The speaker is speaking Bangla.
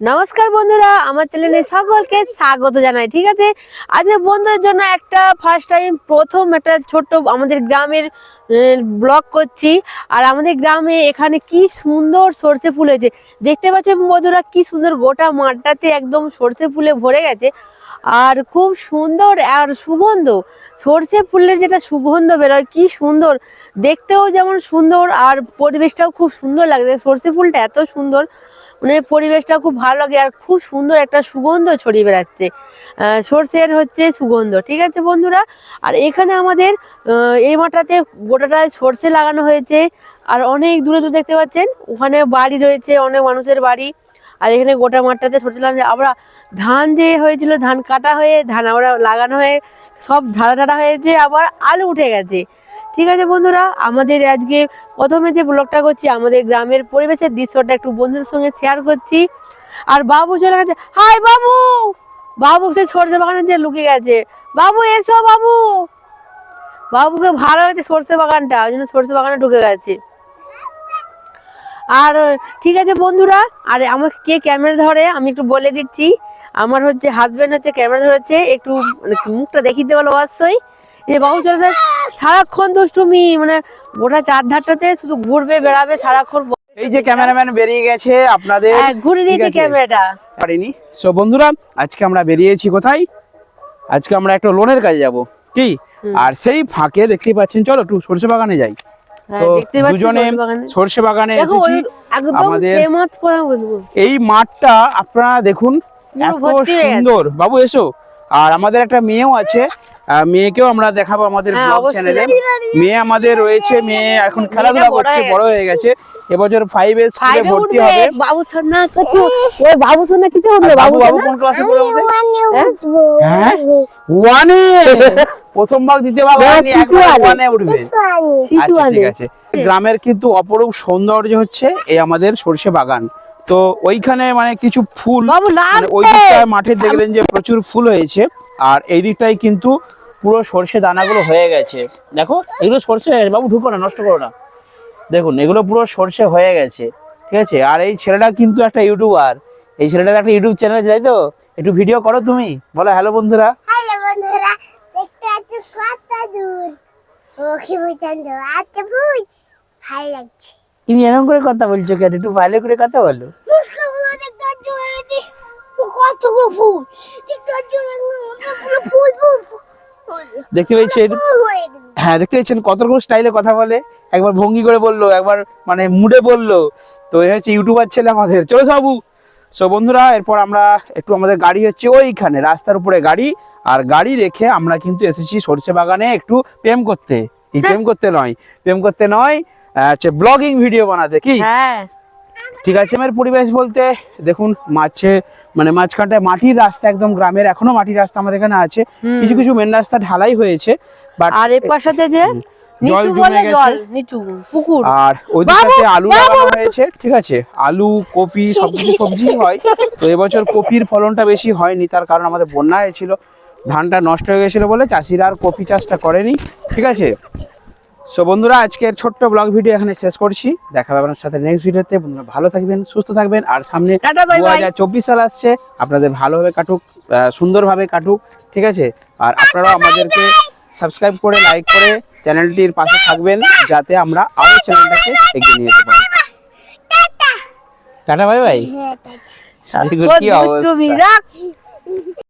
নমস্কার বন্ধুরা, আমার চ্যানেলে সকলকে স্বাগত জানাই, ঠিক আছে? আজকে বন্ধুদের জন্য একটা ফার্স্ট টাইম প্রথম একটা ছোট্ট আমাদের গ্রামের ব্লগ করছি। আর আমাদের গ্রামে এখানে কি সুন্দর সর্ষে ফুল হয়েছে। দেখতে পাচ্ছেন বন্ধুরা, কি সুন্দর গোটা মাঠটাতে একদম সর্ষে ফুলে ভরে গেছে। আর খুব সুন্দর আর সুগন্ধ। সর্ষে ফুলের যেটা সুগন্ধ বেরোয়, কি সুন্দর। দেখতেও যেমন সুন্দর, আর পরিবেশটাও খুব সুন্দর লাগে সর্ষে ফুলটা এত সুন্দর। মানে পরিবেশটা খুব ভালো লাগে আর খুব সুন্দর একটা সুগন্ধ ছড়িয়ে বেড়াচ্ছে। সর্ষের হচ্ছে সুগন্ধ, ঠিক আছে বন্ধুরা? আর এখানে আমাদের এই মাঠটাতে গোটাটা সর্ষে লাগানো হয়েছে। আর অনেক দূরে দূরে দেখতে পাচ্ছেন, ওখানে বাড়ি রয়েছে, অনেক মানুষের বাড়ি। আর এখানে গোটা মাঠটাতে সর্ষে লাগানো। আবার ধান যে হয়েছিল, ধান কাটা হয়ে, ধান আমরা লাগানো হয়ে, সব ধারা ধারা হয়েছে, আবার আলু উঠে গেছে। ঠিক আছে বন্ধুরা আমাদের আজকে প্রথমে যে ব্লগটা করছি আমাদের গ্রামের পরিবেশের দৃশ্যটা একটু বন্ধুদের সঙ্গে শেয়ার করছি। আর বাবু চলে গেছে। হাই বাবু! বাবু সে সরষে বাগানে যে লুকে গেছে। বাবু এসো বাবু! বাবুকে ভালো লাগছে সরষে বাগানটা ওই জন্য সরষে বাগানে ঢুকে গেছে। আর ঠিক আছে বন্ধুরা আর আমাকে কে ক্যামেরা ধরে আমি একটু বলে দিচ্ছি। আমার হচ্ছে হাজবেন্ড হচ্ছে ক্যামেরা ধরেছে একটু মানে মুখটা দেখিয়ে দেওয়ালো অবশ্যই। যে বাবু চলে যায়, সারাক্ষণ দুষ্টুমি মানে গোটা চার ধারটাতে শুধু ঘুরবে বেড়াবে সারাক্ষণ এই যে ক্যামেরাম্যান বেরিয়ে গেছে আপনাদের হ্যাঁ, ঘুরে দিয়েছি ক্যামেরাটা। পারিনি। সো বন্ধুরা আজকে আমরা বেরিয়েছি কোথায়? আজকে আমরা একটা লোনের কাজে যাব। কি? আর সেই ফাঁকে দেখতেই পাচ্ছেন চলো একটু সরষে বাগানে যাই। হ্যাঁ, তো দেখতে দুজনে সরষে বাগানে। এসেছি। আমাদের এই মাঠটা আপনারা দেখুন এত। সুন্দর। বাবু এসো। আর আমাদের একটা মেয়েও আছে মেয়েকেও আমরা দেখাবো আমাদের ব্লগ চ্যানেলে মেয়ে আমাদের রয়েছে মেয়ে এখন খেলাধুলা করছে বড় হয়ে গেছে। এবছর ফাইভ এর স্কুলে ভর্তি হবে। বাবু সোনা কত ওই বাবু সোনা উঠবে বাবু বাবু কোন ক্লাসে পড়ে হ্যাঁ? ওয়ানে প্রথম ভাগ দ্বিতীয় ভাগ। ওয়ানে উঠবে। আচ্ছা ঠিক আছে। গ্রামের কিন্তু অপরূপ সৌন্দর্য হচ্ছে এই আমাদের সরষে বাগান। তো ওইখানে মানে কিছু ফুল মানে ওই দিকটায় মাঠে দেখলেন যে প্রচুর ফুল হয়েছে। আর এই দিকটায় কিন্তু পুরো সর্ষে দানাগুলো হয়ে গেছে। দেখো এগুলো সর্ষে হয়ে গেছে। বাবু ঢুকো না নষ্ট করো না। দেখুন এগুলো পুরো সর্ষে হয়ে গেছে ঠিক আছে? আর এই ছেলেটা কিন্তু একটা ইউটিউবার। এই ছেলেটার একটা ইউটিউব চ্যানেল তাই তো? একটু ভিডিও করো তুমি। বলো হ্যালো বন্ধুরা। হ্যালো বন্ধুরা দেখতে পাচ্ছ কত দূর। ও কি আচ্ছা ভুই ভালো লাগছে। তুমি এরকম করে কথা বলছো কেন? একটু ভালো করে কথা বলো। ফুল। দেখতে পাচ্ছ কতগুলো ফুল ফুল ফুল। দেখতে পেয়েছেন? হয়ে হ্যাঁ দেখতে পেয়েছেন? কত রকম স্টাইলে কথা বলে? একবার ভঙ্গি করে বলল একবার মানে মুডে বলল। তো এই হচ্ছে ইউটিউবার ছেলে আমাদের। চলো বাবু সো বন্ধুরা এরপর আমরা একটু আমাদের গাড়ি হচ্ছে ওইখানে রাস্তার উপরে গাড়ি। আর গাড়ি রেখে আমরা কিন্তু এসেছি সরষে বাগানে একটু প্রেম করতে। এই প্রেম করতে নয় প্রেম করতে নয় আহ, হচ্ছে ব্লগিং ভিডিও বানাতে কি? হ্যাঁ। ঠিক আছে আমার পরিবেশ বলতে দেখুন মাঝে মানে মাঝখানটায় মাটির রাস্তা একদম গ্রামের এখনও মাটির রাস্তা আমাদের এখানে আছে। কিছু কিছু মেন রাস্তা ঢালাই হয়েছে বাট আর এর পাশাতে যে জল জমে গেছে। নিচু পুকুর। আর আলু লাগানো হয়েছে ঠিক আছে? আলু কপি সব কিছু সবজি হয়। তো এবছর কপির ফলনটা বেশি হয়নি তার কারণ আমাদের বন্যা হয়েছিল ধানটা নষ্ট হয়ে গেছিল বলে চাষিরা আর কপি চাষটা করেনি ঠিক আছে? সো বন্ধুরা আজকের ছোট্ট ব্লগ ভিডিও এখানে শেষ করছি। দেখা হবে আপনার সাথে নেক্সট ভিডিওতে বন্ধুরা ভালো থাকবেন সুস্থ থাকবেন। আর সামনে দু হাজার চব্বিশ সাল আসছে। আপনাদের ভালোভাবে কাটুক সুন্দরভাবে কাটুক ঠিক আছে? আর আপনারাও আমাদেরকে সাবস্ক্রাইব করে লাইক করে চ্যানেলটির পাশে থাকবেন যাতে আমরা আরও চ্যানেলটাকে এগিয়ে নিয়ে যেতে পারি। টাটা। বাই বাই হ্যাঁ কি অবস্থা?